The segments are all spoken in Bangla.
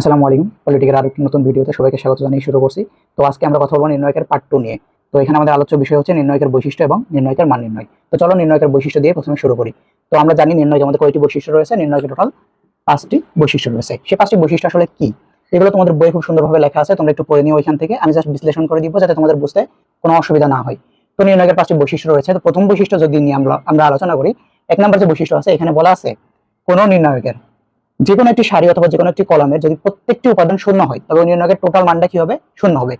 আসসালামু আলাইকুম। পলিটিকের আরও একটি নতুন ভিডিওতে সবাইকে স্বাগত জানিয়ে শুরু করছি। তো আজকে আমরা কথা বলব নির্ণয়কের পার্ট টু নিয়ে। তো এখানে আমাদের আলোচ্য বিষয় হচ্ছে নির্ণয়কের বৈশিষ্ট্য এবং নির্ণয়কের মান নির্ণয়। তো চলো নির্ণয়কের বৈশিষ্ট্য দিয়ে প্রথমে শুরু করি। তো আমরা জানি নির্ণয়কের মধ্যে কয়টি বৈশিষ্ট্য রয়েছে। নির্ণয়কের টোটাল পাঁচটি বৈশিষ্ট্য রয়েছে। সে পাঁচটি বৈশিষ্ট্য আসলে কি? এগুলো তোমাদের বই খুব সুন্দরভাবে লেখা আছে। তোমরা একটু পড়ে নিও ওইখান থেকে। আমি জাস্ট বিশ্লেষণ করে দিব যাতে তোমাদের বুঝতে কোনো অসুবিধা না হয়। তো নির্ণয়কের পাঁচটি বৈশিষ্ট্য রয়েছে। তো প্রথম বৈশিষ্ট্য যদি নিয়ে আমরা আমরা আলোচনা করি, এক নম্বর যে বৈশিষ্ট্য আছে, এখানে বলা আছে কোনো নির্ণায়কের যে কোনো একটি সারি অথবা যে কোনো একটি কলমের যদি প্রত্যেকটি উপাদান শূন্য হয়, তবে নির্ণয়কের টোটাল মানটা কি হবে? শূন্য হবে।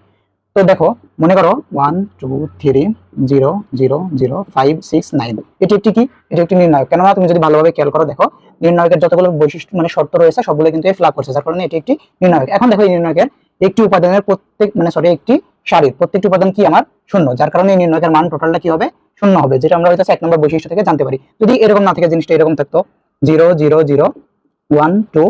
তো দেখো, মনে করো one two three zero zero zero five six nine এটি একটি কি? এটি একটি নির্ণায়ক। কেননা, তুমি যদি ভালোভাবে খেয়াল করো, দেখো, নির্ণায়কের যতগুলো বৈশিষ্ট্য মানে শর্ত রয়েছে সবগুলো কিন্তু ফ্লাপ করছে, যার কারণে এটি একটি নির্ণায়ক। এখন দেখো, এই নির্ণায়কের একটি উপাদানের প্রত্যেক মানে সরি একটি সারির প্রত্যেকটি উপাদান কি আমার? শূন্য। যার কারণে এই নির্ণায়কের মান টোটালটা কি হবে? শূন্য হবে, যেটা আমরা হয়তো এক নম্বর বৈশিষ্ট্য থেকে জানতে পারি। যদি এরকম না থাকে, জিনিসটা এরকম থাকতো। Zero zero zero one two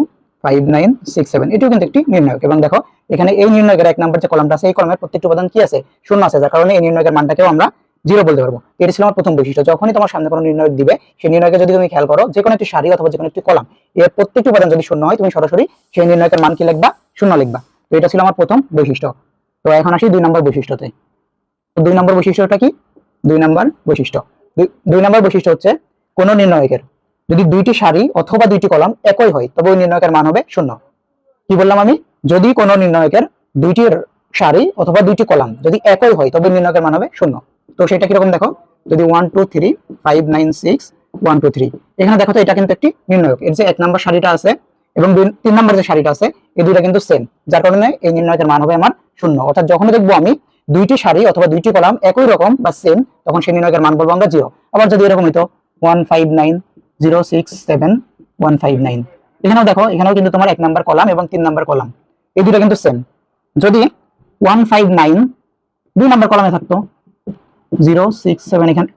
five nine six seven এটিও কিন্তু একটি নির্ণায়ক। এবং দেখো, এখানে এই নির্ণয়কের এক নম্বর যে কলমটা আছে এই প্রত্যেকটি উপাদান কি আছে? শূন্য আছে। যার কারণে এই নির্ণয়কের মানটাকেও আমরা জিরো বলতে পারব। এটি ছিল আমার প্রথম বৈশিষ্ট্য। যখনই তোমার সামনে কোনো দিবে, সেই নির্ণয়কে যদি তুমি খেয়াল করো যে কোনো একটি সারি অথবা যে কোনো একটি কলাম এর প্রত্যেকটি উপাদান যদি শূন্য হয়, তুমি সরাসরি সেই নির্ণয়কের মান কি লিখবা? শূন্য লিখবা। তো এটা ছিল আমার প্রথম বৈশিষ্ট্য। তো এখন আসি দুই নম্বর বৈশিষ্ট্যতে। দুই নম্বর বৈশিষ্ট্যটা কি? দুই নম্বর বৈশিষ্ট্য। দুই নম্বর বৈশিষ্ট্য হচ্ছে কোন নির্ণয়কের যদি দুইটি সারি অথবা দুইটি কলাম একই হয়, তবে ওই নির্ণয়কের মান হবে শূন্য। কি বললাম আমি? যদি কোন নির্ণয়কের দুইটি সারি অথবা দুইটি কলাম যদি একই হয়, তবে নির্ণয়কের মান হবে শূন্য। তো সেটা কীরকম দেখো? যদি one two three five nine six one two three এখানে দেখো তো এটা কিন্তু একটি নির্ণয়ক। এর যে এক নম্বর সারিটা আছে এবং তিন নম্বর যে সারিটা আছে, এই দুইটা কিন্তু সেম যার কারণে এই নির্ণয়কের মান হবে আমার শূন্য। অর্থাৎ যখন দেখব আমি দুইটি সারি অথবা দুইটি কলাম একই রকম বা সেম তখন সেই নির্ণয়কের মান বলব আমরা জিরো আবার যদি এরকম হইতো ওয়ান ফাইভ নাইন জিরো এখানেও দেখো, এখানেও কিন্তু তোমার এক নাম্বার কলাম এবং তিন নাম্বার কলাম এই দুটো কিন্তু সেম যদি ওয়ান ফাইভ নাইন দুই নাম্বার কলামে থাকতো জিরো সিক্স সেভেন এখানে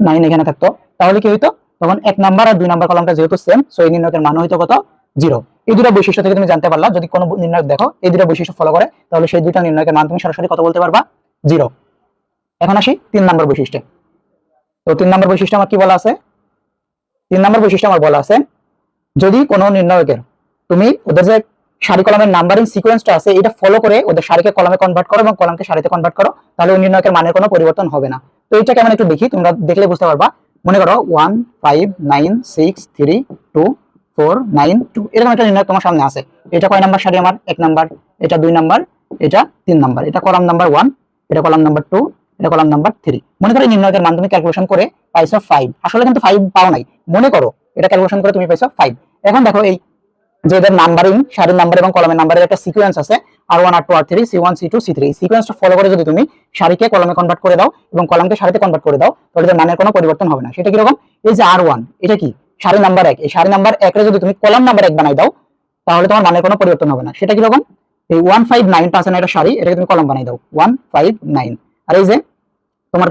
নাইন এখানে থাকতো, তাহলে কি হইতো? তখন এক নাম্বার আর দুই নাম্বার কলামটা যেহেতু সেম সো এই নির্ণয়কের মান হইতো কত? জিরো এই দুটো বৈশিষ্ট্য থেকে তুমি জানতে পারলা, যদি কোনো নির্ণয়ক দেখো, এই দুটো বৈশিষ্ট্য ফলো করে, তাহলে সেই দুইটা নির্ণয়কের মান তুমি সরাসরি কত বলতে পারবা? জিরো এখন আসি তিন নাম্বার বৈশিষ্ট্যে। তো তিন নাম্বার বৈশিষ্ট্য আমার কি বলা আছে? তিন নাম্বার বৈশিষ্ট্য আমার বলা আছে, যদি কোনো নির্ণয়কের, তুমি ওদের যে সারি কলমের নাম্বারিং সিকোয়েন্সটা আছে, এটা ফলো করে ওদের সারিকে কলমে কনভার্ট করো এবং কলমকে সারিতে কনভার্ট করো, তাহলে ওই নির্ণয়কের মানের কোনো পরিবর্তন হবে না। তো এটা কেমন একটু দেখি, তোমরা দেখলে বুঝতে পারবা। মনে করো one five nine six three two four nine two এরকম একটা নির্ণয় তোমার সামনে আছে। এটা কয় নাম্বার সারি আমার? এক নাম্বার। এটা দুই নাম্বার। এটা তিন নাম্বার। এটা কলাম নাম্বার ওয়ান এটা কলাম নাম্বার টু এটা কলাম নাম্বার থ্রি মনে করো নির্ণয়কের তুমি ক্যালকুলেশন করে পাইছো ফাইভ আসলে কিন্তু ফাইভ পাও নাই। মনে করো এটা ক্যালকুলেশন করে তুমি পাইছো ফাইভ এখন দেখো এই যে এদের নাম্বারিং সারির নাম্বার এবং কলমের নাম্বারের একটা সিকোয়েন্স আছে। আর ওয়ান আর টু আর three C one C two C three সিকোয়েন্সটা follow করে যদি তুমি সারিকে কলমে কনভার্ট করে দাও এবং কলমকে সারিতে কনভার্ট করে দাও, তাহলে এদের মানের কোনো পরিবর্তন হবে না। সেটা কীরকম? এই যে আর ওয়ান এটা কি? সারি নাম্বার এক। এই সারি নাম্বার একরে যদি তুমি কলাম নাম্বার এক বানাই দাও, তাহলে তোমার মানের কোনো পরিবর্তন হবে না। সেটা কীরকম? এই ওয়ান ফাইভ নাইন পার্সেন্ট একটা সারি, এটাকে তুমি কলম বানাই দাও। ওয়ান ফাইভ নাইন আর এই যে তোমার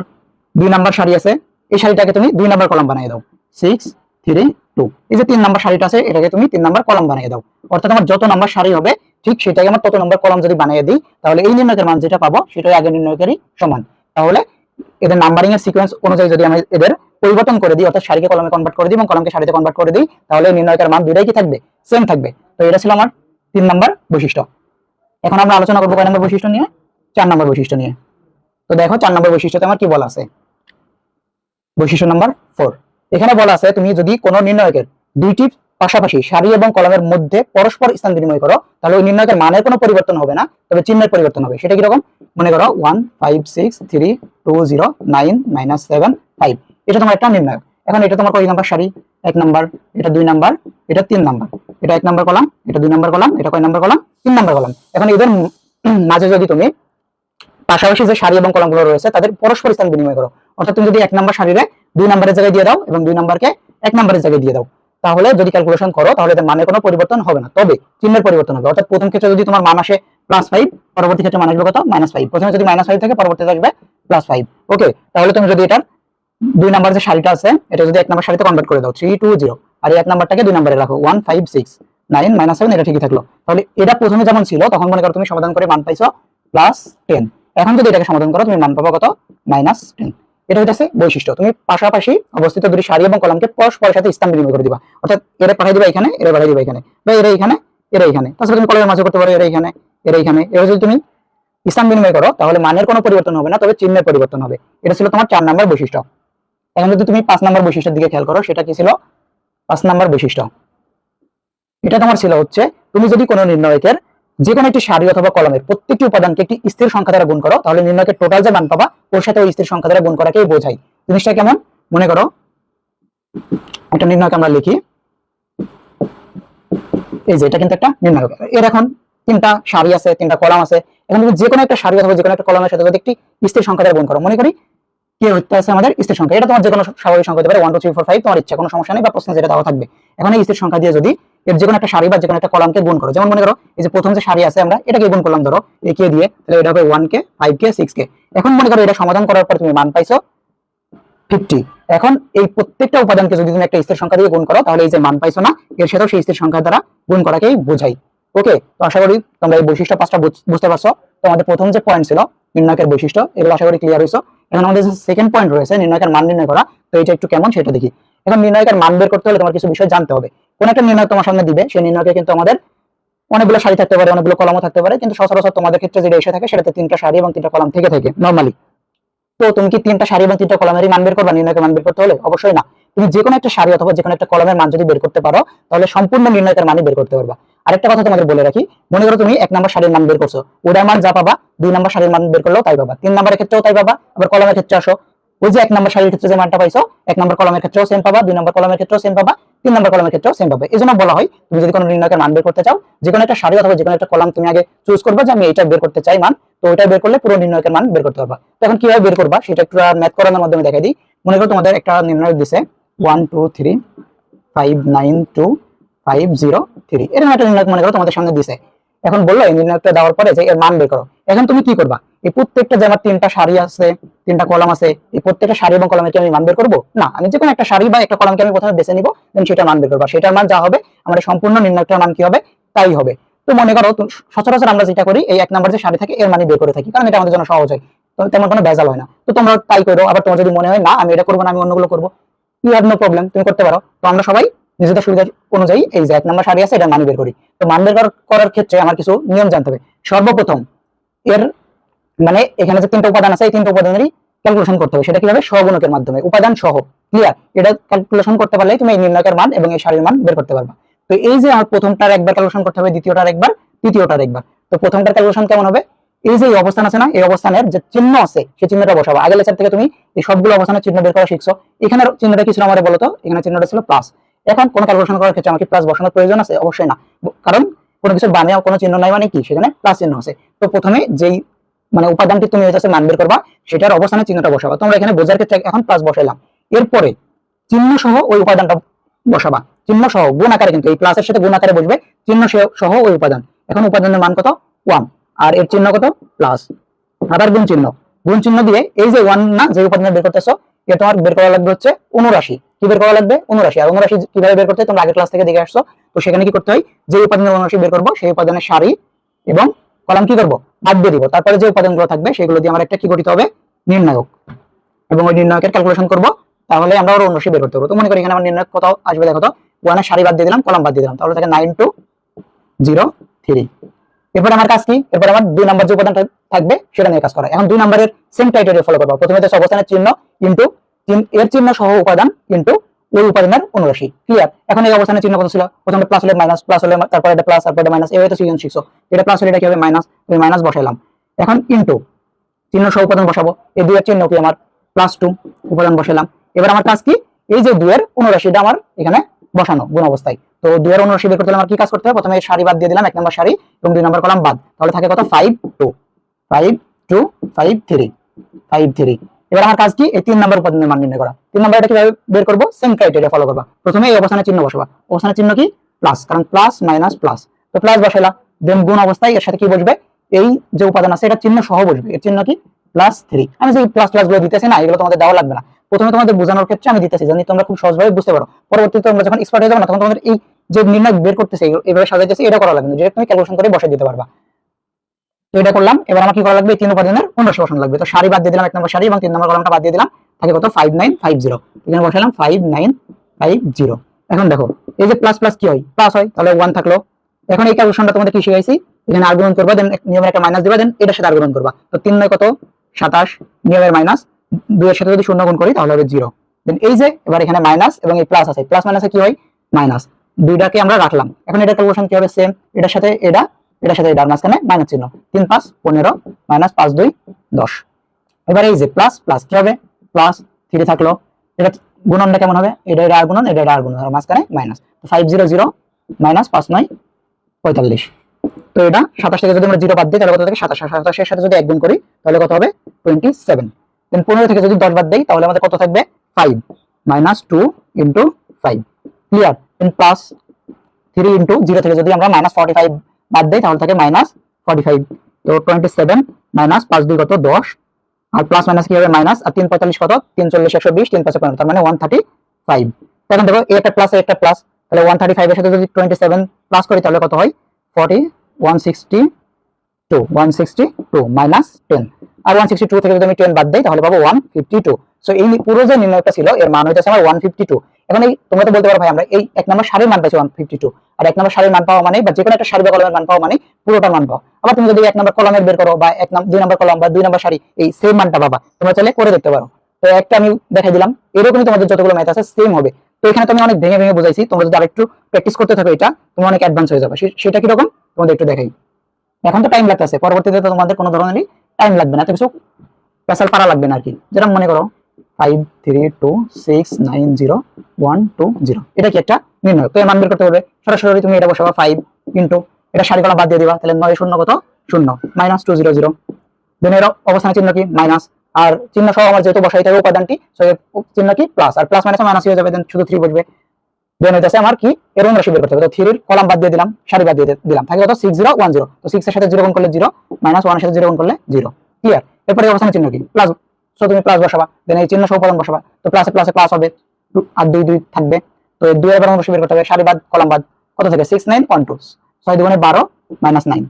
দুই নাম্বার সারি আছে, এই সারিটাকে তুমি দুই নাম্বার কলাম বানিয়ে দাও। সিক্স থ্রি টু এই যে তিন নাম্বার সারিটা আছে, এটাকে তুমি তিন নাম্বার কলাম বানিয়ে দাও। অর্থাৎ আমার যত নাম্বার সারি হবে, ঠিক সেটাকে আমার তত নাম্বার কলাম যদি বানিয়ে দিই, তাহলে এই নির্ণয়কের মান যেটা পাবো, সেটাই আগের নির্ণয়কেরই সমান। তাহলে এদের নাম্বারিং এর সিকোয়েন্স অনুযায়ী যদি আমি এদের পরিবর্তন করে দিই, অর্থাৎ শাড়িকে কলমে কনভার্ট করে দিই এবং কলমকে শাড়িতে কনভার্ট করে দিই, তাহলে নির্ণয়কের মান দুইটাই কি থাকবে? সেম থাকবে। তো এটা ছিল আমার তিন নাম্বার বৈশিষ্ট্য। এখন আমরা আলোচনা করব কয় নম্বর বৈশিষ্ট্য নিয়ে? চার নম্বর বৈশিষ্ট্য নিয়ে। তো দেখো চার নম্বর বৈশিষ্ট্যতে আমার কি বলা আছে? বৈশিষ্ট্য নাম্বার ফোর এখানে বলা আছে তুমি যদি কোনো নির্ণয়কের দুইটি পাশাপাশি সারি এবং কলমের মধ্যে পরস্পর স্থান বিনিময় করো, তাহলে ওই নির্ণয়কের মানের কোনো পরিবর্তন হবে না, তবে চিহ্নের পরিবর্তন হবে। সেটা কীরকম? মনে করো one five six three two zero nine minus seven five এটা তোমার একটা নির্ণায়ক। এখন এটা তোমার কয় নাম্বার সারি? এক নাম্বার, এটা দুই নাম্বার, এটা তিন নাম্বার। এটা এক নাম্বার কলাম, এটা দুই নাম্বার কলাম, এটা কয় নাম্বার কলাম? তিন নাম্বার কলাম। এখন এদের মাঝে যদি তুমি পাশাপাশি যে সারি এবং কলামগুলো রয়েছে, তাদের পরস্পর স্থান বিনিময় করো। অর্থাৎ তুমি যদি এক নাম্বার সারিরে দুই নাম্বারের জায়গায় দিয়ে দাও এবং দুই নাম্বারকে এক নাম্বারের জায়গায় দিয়ে দাও, তাহলে যদি ক্যালকুলেশন করো, তাহলে এদের মানের কোনো পরিবর্তন হবে না। তবে চিহ্নের পরিবর্তন হবে। অর্থাৎ প্রথম ক্ষেত্রে যদি তোমার মান আসে প্লাস ফাইভ পরবর্তী ক্ষেত্রে মান আসবে কত? মাইনাস ফাইভ প্রথমে যদি মাইনাস ফাইভ থাকে, পরবর্তীতে আসবে প্লাস ফাইভ ওকে তাহলে তুমি যদি এটার দুই নাম্বার যে সারিটা আছে, এটা যদি এক নাম্বার সারিতে কনভার্ট করে দাও থ্রি টু জিরো আর এক নাম্বারটাকে দুই নাম্বারে রাখো one five six nine minus seven এটা ঠিকই থাকল। তাহলে এটা প্রথমে যেমন ছিল, তখন মনে করো তুমি সমাধান করে মান পাইছো প্লাস টেন এখন যদি এটাকে সমাধান করো, তুমি মান পাবো কত? মাইনাস টেন এটা হইতেছে বৈশিষ্ট্য। তুমি পাশাপাশি অবস্থিত দুটি সারি এবং কলামকে পরস্পরের সাথে স্থান বিনিময় করে দিবা। অর্থাৎ এরা পাঠিয়ে দিবা এখানে, এরা পাঠিয়ে দিবা এখানে, বা এরা এখানে, এর এইখানে তাছাড়া তুমি কলমের মাঝে করতে পারো, এর এইখানে এর এইখানে এবার যদি তুমি স্থান বিনিময় করো, তাহলে মানের কোনো পরিবর্তন হবে না, তবে চিহ্নের পরিবর্তন হবে। এটা ছিল তোমার চার নাম্বার বৈশিষ্ট্য। এখন যদি তুমি পাঁচ নাম্বার বৈশিষ্ট্যের দিকে খেয়াল করো, সেটা কি ছিল? পাঁচ নাম্বার বৈশিষ্ট্য। এটা তোমার ছিল হচ্ছে, তুমি যদি কোনো নির্ণয়কের যে কোনো একটি সারি অথবা কলমের প্রত্যেকটি উপাদানকে একটি স্থির সংখ্যা দ্বারা গুণ করো, তাহলে নির্ণয়কের টোটাল যে মান পাবা, ওর সাথে ওই স্থির সংখ্যা দ্বারা গুণ করাকেই বোঝাই। জিনিসটা কেমন? মনে করো, একটা নির্ণয়কে আমরা লিখি। এই যে, এটা কিন্তু একটা নির্ণায়ক এর এখন তিনটা সারি আছে, তিনটা কলাম আছে। এখন তুমি যে কোনো একটা সারি অথবা যে কোনো একটা কলামের সাথে যদি একটি স্থির সংখ্যা দ্বারা গুণ করো, মনে করি কি হতে আছে আমাদের সংখ্যা। এটা তোমার যে কোনো স্বাভাবিক সংখ্যা হতে পারে। One two three four five তোমার ইচ্ছা। কোনো সমস্যা নেই বা প্রশ্ন যেটা দেওয়া থাকবে। এখন এই সংখ্যা দিয়ে যদি এর যে কোনো একটা বা যে কোনো একটা কলামকে গুণ করো। যেমন মনে করো, এই যে প্রথম যে আছে আমরা এটাকে গুণ করলাম ধরো এ কে দিয়ে, তাহলে এটা হবে ওয়ান কে ফাইভ কে সিক্স কে এখন মনে করো এটা সমাধান করার পর তুমি মান পাইছো ফিফটি এখন এই প্রত্যেকটা উপাদানকে যদি তুমি একটা স্থির সংখ্যা দিয়ে গুণ করো, তাহলে এই যে মান পাইছো না, এর সাথেও সেই স্থির সংখ্যা দ্বারা গুণ করাকেই বোঝাই। ওকে তো আশা করি তোমরা এই বৈশিষ্ট্য পাঁচটা বুঝতে পারছ। তোমাদের প্রথম যে পয়েন্ট ছিল, নির্ণায়কের বৈশিষ্ট্য, এগুলো আশা করি ক্লিয়ার হয়েছো এখন আমাদের সেকেন্ড পয়েন্ট রয়েছে, নির্ণয়কের মান নির্ণয় করা, তো এটা একটু কেমন সেটা দেখি। এখন নির্ণয়কের মান বের করতে হলে তোমার কিছু বিষয় জানতে হবে। কোন একটা নির্ণয় তোমার সামনে দিবে, সেই নির্ণয়কে কিন্তু আমাদের অনেকগুলো সারি থাকতে পারে, অনেকগুলো কলমও থাকতে পারে, কিন্তু সচরাচর তোমাদের ক্ষেত্রে যেটা এসে থাকে, সেটাতে তিনটা সারি এবং তিনটা কলম থেকে থাকে নর্মালি তো তুমি কি তিনটা সারি এবং তিনটা কলমেরই মান বের করবা নির্ণয়কে মান বের করতে হলে? অবশ্যই না। তুমি যে কোনো একটা সারি অথবা যে কোনো একটা কলমের মান যদি বের করতে পারো, তাহলে সম্পূর্ণ নির্ণয়কের মানই বের করতে পারবা। আরেকটা কথা তোমাদের বলে রাখি, মনে করো তুমি এক নম্বর সারির মান বের করছ, ওটার মান যা পাবা, দুই নম্বর সারির মান বের করলেও তাই পাবা। তিন নম্বরের ক্ষেত্রেও তাই পাবা, আবার কলমের ক্ষেত্রে আসো। ওই যে এক নম্বর সারির ক্ষেত্রে যে মানটা পাইছো, এক নম্বর কলমের ক্ষেত্রেও সেম পাবা, দুই নম্বর কলমের ক্ষেত্রেও সেম পাবা, তিন নম্বর কলমের ক্ষেত্রেও সেম পাবে। এই জন্য বলা হয়, তুমি যদি কোনো নির্ণয়কের মান বের করতে চাও যে কোনো একটা সারি অথবা যে কোনো একটা কলাম তুমি আগে চুজ করবে যে আমি এটা বের করতে চাই মান, তো ওইটা বের করলে পুরো নির্ণয়কের মান বের করতে পারবা। তো এখন কীভাবে বের করবা, সেটা একটু ম্যাথ করানোর মাধ্যমে দেখাই দিই। মনে করো তোমাদের একটা নির্ণয় দিছে one, two, three, five, nine, two, five, zero, three. এরকম একটা নির্ণয় মনে করো তোমাদের সামনে দিছে। এখন বলল এই নির্ণয়টা দেওয়ার পরে যে এর মান বের করো। এখন তুমি কি করবা? এই প্রত্যেকটা যে আমার তিনটা আছে তিনটা আছে, এই প্রত্যেকটা এবং কি আমি মান বের করব? না, আমি যে কোনো একটা বা একটা আমি প্রথমে বেছে নিবো, দেন সেটা মান বের করবা। সেটার মান যা হবে আমার সম্পূর্ণ নির্ণয়টার মান কি হবে? তাই হবে। তো মনে করো সচরাচর আমরা যেটা করি, এই এক নাম্বার যে সারি থাকে, এর মানে বের করে থাকি, কারণ এটা আমাদের জন্য সহজ হয়। তেমন কোনো ভেজাল হয় না। তো তোমরা তাই করো। আবার তোমার যদি মনে হয়, না, আমি এটা করব না, আমি অন্যগুলো করব। ইউ হ্যাভ নো প্রবলেম তুমি করতে পারো। তো আমরা সবাই নিজেদের সুবিধা অনুযায়ী এই যে এক নম্বর সারি আছে, এটা মান বের করি। তো মান বের করার- ক্ষেত্রে আমার কিছু নিয়ম জানতে হবে। সর্বপ্রথম এর মানে এখানে যে তিনটা উপাদান আছে, এই তিনটা উপাদানেরই ক্যালকুলেশন করতে হবে। সেটা কীভাবে সহগুণকের মাধ্যমে উপাদান সহ ক্লিয়ার এটা ক্যালকুলেশন করতে পারলে তুমি এই নির্ণয়কের মান এবং এই সারির মান বের করতে পারবা। তো এই যে আমার প্রথমটার একবার ক্যালকুলেশন করতে হবে, দ্বিতীয়টার একবার, তৃতীয়টার একবার। তো প্রথমটার ক্যালকুলেশন কেমন হবে? এই যে অবস্থান আছে না, এই অবস্থানের যে চিহ্ন আছে, সেই চিহ্নটা বসাবো। আগের লেকচার থেকে তুমি এই সবগুলো অবস্থানের চিহ্ন বের করা শিখছো। এখানে চিহ্নটা কি ছিল আমার বলো তো এখানে চিহ্নটা ছিল প্লাস এখন কোন ক্যালকুলেশন করার ক্ষেত্রে আমাকে প্লাস বসানোর প্রয়োজন আছে? অবশ্যই না। কারণ কোনো কিছু বামে কোনো চিহ্ন নাই মানে কি? সেখানে প্লাস চিহ্ন আছে। তো প্রথমে যেই মানে উপাদানটি তুমি হচ্ছে মান বের করবা, সেটার অবস্থানে চিহ্নটা বসাবা। তোমরা এখানে বোঝার ক্ষেত্রে এখন প্লাস বসাইলাম। এরপরে চিহ্ন সহ ওই উপাদানটা বসাবা। চিহ্ন সহ গুণ আকারে কিন্তু এই প্লাসের সাথে গুণ আকারে বসবে। চিহ্ন সহ ওই উপাদান। এখন উপাদানের মান কত? ওয়ান আর এর চিহ্ন কত? প্লাস আবার গুণ চিহ্ন। গুণ চিহ্ন দিয়ে এই যে ওয়ান না, যে উপাদান বের করতেছো এটা তোমার বের করা লাগবে হচ্ছে অনুরাশি। কি বের করা লাগবে? অনুরাশি। আর অনুরাশি কীভাবে বের করতে হয়? তোমরা আগের ক্লাস থেকে দেখে আসছো। তো সেখানে কি করতে হয়? যে উপাদানের অনুরাশি বের করব, সেই উপাদানের সারি এবং কলাম কি করব? বাদ দিয়ে দিব। তারপরে যে উপাদানগুলো থাকবে, সেগুলো দিয়ে আমার একটা কি গঠিত হবে? নির্ণায়ক। এবং ওই নির্ণায়কের ক্যালকুলেশন করব। তাহলে আমরা ওর অনুরাশি বের করতে পারব। তো মনে করি এখানে আমার নির্ণায়ক কত আসবে, দেখো তো। ওয়ানের সারি বাদ দিয়ে দিলাম, কলাম বাদ দিয়ে দিলাম। তাহলে থাকে নাইন টু জিরো থ্রি এরপর আমার কাজ কি? এরপর আমার দুই নাম্বার যে উপাদানটা থাকবে, সেটা নিয়ে কাজ করা। এখন দুই নাম্বারের সেম ক্রাইটেরিয়া ফলো করব। প্রথমে তো অবস্থানের চিহ্ন কিন্তু এর চিহ্ন সহ উপাদান কিন্তু ওই উপাদানের অনুরাশি। ক্লিয়ার এখন এই অবস্থানের চিহ্ন কত ছিল? প্রথমে প্লাস হলে মাইনাস প্লাস হলে তারপরে এটা প্লাস তারপরে মাইনাস এভাবে তো সৃজন শিখছো এটা প্লাস হলে এটা কি হবে? মাইনাস ওই মাইনাস বসাইলাম। এখন ইন্টু চিহ্ন সহ উপাদান বসাবো। এই দুইয়ের চিহ্ন কি আমার? প্লাস টু উপাদান বসালাম এবার আমার কাজ কি? এই যে দুইয়ের অনুরাশিটা আমার এখানে বসানো, গুণ অবস্থায়। তো দুই দুইয়ের অনুরাশি বের করতে হলে আমার কি কাজ করতে হবে? প্রথমে সারি বাদ দিয়ে দিলাম, এক নম্বর সারি এবং দুই নম্বর কলাম বাদ। তাহলে থাকে কত? Five two five two five three five three এবার আমার কাজ কি? এই তিন নম্বর উপাদানের মান নির্ণয় করা। তিন নম্বর এটা কীভাবে বের করব? সেম ক্রাইটেরিয়া ফলো করবা। প্রথমে এই অবস্থানের চিহ্ন বসবা। অবস্থানের চিহ্ন কি? প্লাস কারণ প্লাস মাইনাস প্লাস তো প্লাস বসাইলা দেন গুণ অবস্থায় এর সাথে কি বসবে? এই যে উপাদান আছে এটা চিহ্ন সহ বসবে। এর চিহ্ন কি? প্লাস থ্রি আমি যে প্লাস প্লাসগুলো দিতেছি না, এগুলো তোমাদের দেওয়া লাগবে না। প্রথমে তোমাদের বোঝানোর ক্ষেত্রে আমি দিতেছি, জানি তোমরা খুব সহজভাবে বুঝতে পারো। পরবর্তীতে তোমরা যখন এক্সপার্ট হয়ে যাবে না, তখন তোমাদের এই যে নির্ণয় বের করতেছে এভাবে সাজাইতেছে, এটা করা লাগবে যেটা তুমি ক্যালকুলেশন করে বসে দিতে পারবা। তো এটা করলাম, এবার আমার কি করা লাগবে? তিন উপাদানের অনুরাশি বসানো লাগবে। তো সারি বাদ দিয়ে দিলাম এক নম্বর সারি এবং তিন নম্বর কলমটা বাদ দিয়ে দিলাম। থাকে কত? ফাইভ নাইন ফাইভ জিরো এখানে বসালাম ফাইভ নাইন ফাইভ জিরো এখন দেখো, এই যে প্লাস প্লাস কি হয়? প্লাস হয়, তাহলে ওয়ান থাকল। এখন এই ক্যালকুলেশনটা তোমাদের কি শিখাইছি? এখানে আর্গুমেন্ট করবা দেন নিয়মের একটা মাইনাস দিবা দেন এটার সাথে আর্গুমেন্ট করবা। তো তিন নয় কত? সাতাশ। নিয়মের মাইনাস দুইয়ের সাথে যদি শূন্য গুণ করি, তাহলে হবে জিরো দেন এই যে, এবার এখানে মাইনাস এবং এই প্লাস আছে। প্লাস মাইনাসে কি হয়? মাইনাস দুইটাকে আমরা রাখলাম। এখন এটা ক্যালকুলেশন কি হবে? সেম এটার সাথে এটা, এটার সাথে এটা, মাঝখানে মাইনাস চিহ্ন। তিন, পাঁচ, পনেরো মাইনাস পাঁচ, দুই, দশ। এবার এই যে প্লাস প্লাস কি হবে? প্লাস থ্রি থাকল। এটা গুণনটা কেমন হবে? এটা এটা আর গুণন, এটা এটা আর গুণন। আর মাঝখানে minus five zero zero minus পাঁচ, নয়, পঁয়তাল্লিশ। তো এটা সাতাশ থেকে যদি আমরা জিরো বাদ দিই, তাহলে কত থেকে? সাতাশ। সাতাশের সাথে যদি এক গুণ করি, তাহলে কত হবে? টোয়েন্টি সেভেন দেন পনেরো থেকে যদি দশ বাদ দিই, তাহলে আমাদের কত থাকবে? Five minus two into five clear then plus three into zero থেকে যদি আমরা মাইনাস ফর্টি ফাইভ বাদ দিই, তাহলে থাকে মাইনাস ফর্টি ফাইভ তো টোয়েন্টি সেভেন মাইনাস পাঁচ দুই কত? দশ. আর প্লাস মাইনাস কি হবে? মাইনাস আর তিন পঁয়তাল্লিশ কত? তিন চল্লিশ, একশো বিশ, তিন পাঁচশো পনেরো। তার মানে ওয়ান থার্টি ফাইভ এখন দেখো এ একটা প্লাস একটা প্লাস তাহলে ওয়ান থার্টি ফাইভের সাথে যদি টোয়েন্টি সেভেন প্লাস করি, তাহলে কত হয়? Forty one sixty two one sixty two minus ten আর ওয়ান সিক্সটি টু থেকে যদি আমি টেন বাদ দিই, তাহলে পাবো ওয়ান ফিফটি টু সো এই পুরো যে নির্ণয়টা ছিল, এর মান হইতেছে আমার ওয়ান ফিফটি টু এখন এই, তোমরা তো বলতে পারো ভাই, আমরা এই এক নম্বর সারির মান পাইছি ওয়ান ফিফটি টু আর এক নম্বর সারির মান পাওয়া মানে বা যে কোনো একটা সারি বা কলমের মান পাওয়া মানে পুরোটার মান পাও। আবার তুমি যদি এক নম্বর কলমের বের করো বা এক দুই নম্বর কলম বা দুই নম্বর সারি, এই সেম মানটা পাবা। তোমরা চাইলে করে দেখতে পারো। তো একটা আমি দেখাই দিলাম। এরকমই তোমাদের যতগুলো ম্যাথ আছে সেম হবে। তো এখানে তুমি অনেক ভেঙে ভেঙে বুঝাইছি। তোমরা যদি আরেকটু প্র্যাকটিস করতে থাকো এটা, তুমি অনেক অ্যাডভান্স হয়ে যাবে। সেটা কীরকম? তোমাদের একটু দেখাই। এখন তো টাইম লাগতেছে। পরবর্তীতে তোমাদের কোনো ধরনেরই টাইম লাগবে না কিছু পেশাল পারা লাগবে না আর কি। যেরকম মনে করো five three two six nine zero one two zero এটা কি একটা নির্ণয় তো মান বের করতে হবে। সরাসরি তুমি এটা বসাবা ফাইভ ইন্টু এটা সারি বাদ দিয়ে দিবা, তাহলে নয় শূন্য কত? শূন্য। Minus two zero zero then এর অবস্থানের চিহ্ন কি? মাইনাস আর চিহ্ন সহ আমার যেহেতু বসাই থাকবে উপাদানটি, so চিহ্ন কি? প্লাস আর প্লাস মাইনাস মাইনাস হয়ে যাবে দেন শুধু থ্রি বসবে। দেন হইতেছে আমার কি এর রাশি বের করতে হবে। তো থ্রির কলাম বাদ দিয়ে দিলাম, সারি বাদ দিয়ে দিলাম। থাকে কত? সিক্স জিরো ওয়ান জিরো তো সিক্স এর সাথে জিরো করলে জিরো মাইনাস ওয়ানের সাথে জিরো করলে জিরো ক্লিয়ার এরপরে অবস্থানের চিহ্ন কি? প্লাস সো তুমি প্লাস বসাবা। দেন এই চিহ্ন সহ উপাদান বসাবা। তো প্লাসে প্লাসে প্লাস হবে। আর দুই দুই থাকবে। তো এই দুই এবার অবশ্যই বের করতে হবে। সারি বাদ, কলাম বাদ। কত থাকে? সিক্স নাইন ওয়ান টু ছয় দুগুণে বারো মাইনাস নাইন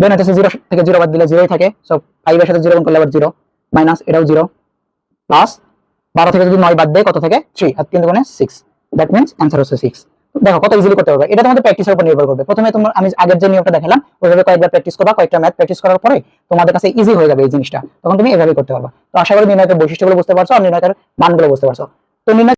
দেন হচ্ছে জিরো থেকে জিরো বাদ দিলে জিরোই থাকে। সো ফাইভের সাথে জিরো করলে আবার জিরো মাইনাস এটাও জিরো প্লাস বারো থেকে যদি নয় বাদ দেয়, কত থেকে? থ্রি আর তিন দুগুণে সিক্স দ্যাট মিনস অ্যান্সার হচ্ছে সিক্স দেখো কত ইজিলি করতে পারবে। এটা তোমাদের প্র্যাকটিসের উপর নির্ভর করবে। প্রথমে তোমার আমি আগের যে নিয়মটা দেখালাম, ওইভাবে কয়েকবার প্র্যাকটিস করবা, কয়েকটা ম্যাথ প্র্যাকটিস করার পরে তোমাদের কাছে ইজি হয়ে যাবে এই জিনিসটা। তখন তুমি এভাবেই করতে পারবা। তো আশা করি নির্ণয়ের বৈশিষ্ট্যগুলো বুঝতে পারছ, আর নির্ণয়ের মানগুলো বুঝতে পারছ। তো নির্ণয়